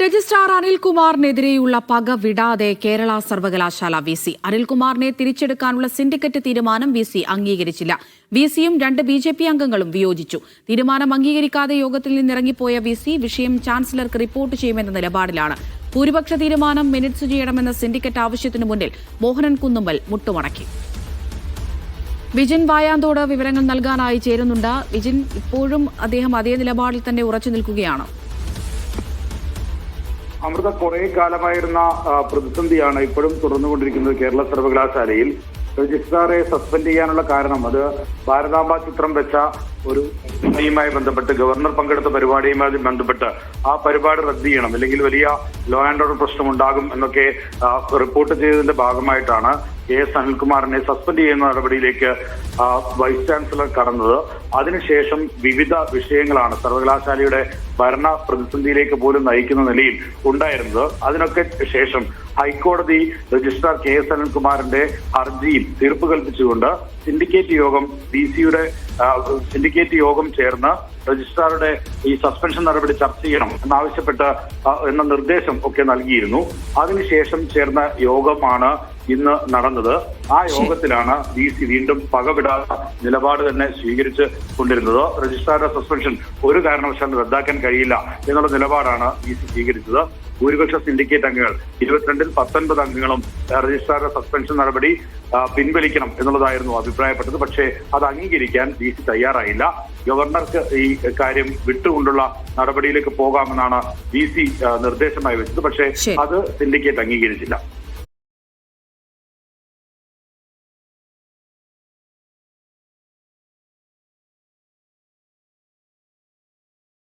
Registrar അനിൽകുമാറിനെതിരെയുള്ള പക വിടാതെ കേരള സർവകലാശാല വി സി. അനിൽകുമാറിനെ തിരിച്ചെടുക്കാനുള്ള സിൻഡിക്കറ്റ് തീരുമാനം വി സി അംഗീകരിച്ചില്ല. വി സിയും രണ്ട് ബി ജെ പി അംഗങ്ങളും വിയോജിച്ചു. തീരുമാനം അംഗീകരിക്കാതെ യോഗത്തിൽ നിന്നിറങ്ങിപ്പോയ വി സി വിഷയം ചാൻസലർക്ക് റിപ്പോർട്ട് ചെയ്യുമെന്ന നിലപാടിലാണ്. ഭൂരിപക്ഷ തീരുമാനം മിനിറ്റ്സ് ചെയ്യണമെന്ന സിൻഡിക്കറ്റ് ആവശ്യത്തിനു മുന്നിൽ മോഹനൻ കുന്നുമ്മൽ മുട്ടുമടക്കി. വിജിൻ വായാന്തോട് വിവരങ്ങൾ നൽകാനായി ചേരുന്നുണ്ട്. വിജിൻ ഇപ്പോഴും അദ്ദേഹം അതേ നിലപാടിൽ തന്നെ ഉറച്ചു നിൽക്കുകയാണ്. അമൃത കുറെ കാലമായിരുന്ന പ്രതിസന്ധിയാണ് ഇപ്പോഴും തുടർന്നുകൊണ്ടിരിക്കുന്നത് കേരള സർവകലാശാലയിൽ. രജിസ്ട്രാറെ സസ്പെൻഡ് ചെയ്യാനുള്ള കാരണം അത് ഭാരതാംബ ചിത്രം വെച്ച ഒരു പരിപാടിയുമായി ബന്ധപ്പെട്ട് ഗവർണർ പങ്കെടുത്ത പരിപാടിയുമായി ബന്ധപ്പെട്ട് ആ പരിപാടി റദ്ദ് ചെയ്യണം. അല്ലെങ്കിൽ വലിയ ലോ ആൻഡ് ഓർഡർ പ്രശ്നം ഉണ്ടാകും എന്നൊക്കെ റിപ്പോർട്ട് ചെയ്തതിന്റെ ഭാഗമായിട്ടാണ് കെ എസ് അനിൽകുമാറിനെ സസ്പെൻഡ് ചെയ്യുന്ന നടപടിയിലേക്ക് വൈസ് ചാൻസലർ കടന്നത്. അതിനുശേഷം വിവിധ വിഷയങ്ങളാണ് സർവകലാശാലയുടെ ഭരണ പ്രതിസന്ധിയിലേക്ക് പോലും നയിക്കുന്ന നിലയിൽ ഉണ്ടായിരുന്നത്. അതിനൊക്കെ ശേഷം ഹൈക്കോടതി രജിസ്ട്രാർ കെ എസ് അനിൽകുമാറിന്റെ ഹർജിയിൽ തീർപ്പ് കൽപ്പിച്ചുകൊണ്ട് സിൻഡിക്കേറ്റ് യോഗം ബി സിയുടെ സിൻഡിക്കേറ്റ് യോഗം ചേർന്ന് രജിസ്ട്രാറുടെ ഈ സസ്പെൻഷൻ നടപടി ചർച്ച ചെയ്യണം എന്നാവശ്യപ്പെട്ട് എന്ന നിർദ്ദേശം ഒക്കെ നൽകിയിരുന്നു. അതിനുശേഷം ചേർന്ന യോഗമാണ് ഇന്ന് നടന്നത് ആ യോഗത്തിലാണ് ഡി സി വീണ്ടും പകവിടാത്ത നിലപാട് തന്നെ സ്വീകരിച്ച് കൊണ്ടിരുന്നത്. രജിസ്ട്രാറുടെ സസ്പെൻഷൻ ഒരു കാരണവശാലും റദ്ദാക്കാൻ കഴിയില്ല എന്നുള്ള നിലപാടാണ് ഡി സി സ്വീകരിച്ചത്. ഭൂരിപക്ഷ സിൻഡിക്കേറ്റ് അംഗങ്ങൾ ഇരുപത്തിരണ്ടിൽ പത്തൊൻപത് അംഗങ്ങളും രജിസ്ട്രാറുടെ സസ്പെൻഷൻ നടപടി പിൻവലിക്കണം എന്നുള്ളതായിരുന്നു അഭിപ്രായപ്പെട്ടത്. പക്ഷേ അത് അംഗീകരിക്കാൻ ഡി സി തയ്യാറായില്ല. ഗവർണർക്ക് ഈ കാര്യം വിട്ടുകൊണ്ടുള്ള നടപടിയിലേക്ക് പോകാമെന്നാണ് ഡി സി നിർദ്ദേശമായി വെച്ചത്. പക്ഷേ അത് സിൻഡിക്കേറ്റ് അംഗീകരിച്ചില്ല.